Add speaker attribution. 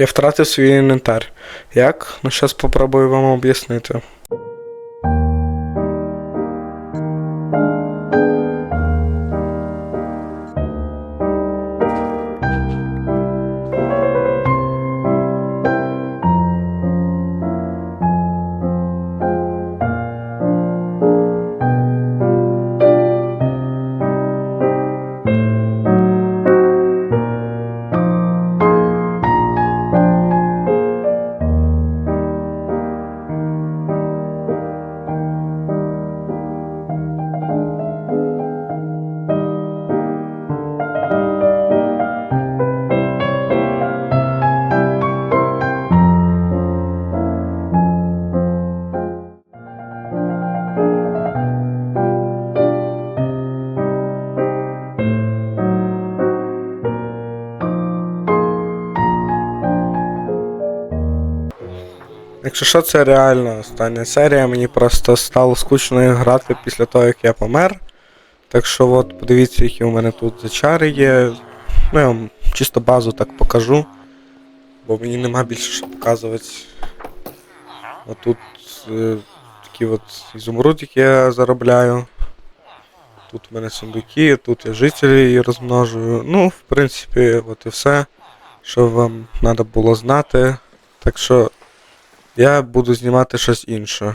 Speaker 1: Я втратив свій інвентар. Як? Ну, зараз спробую вам об'яснити. Якщо що, це реально остання серія, мені просто стало скучно грати після того, як я помер. Так що от, подивіться, які у мене тут зачари є. Ну, я вам чисто базу так покажу. Бо мені нема більше що показувати. Отут е, такі от ізумруд, які я заробляю. Тут у мене сундуки, тут я жителі розмножую. Ну, в принципі, от і все, що вам треба було знати. Так що я буду знімати щось інше.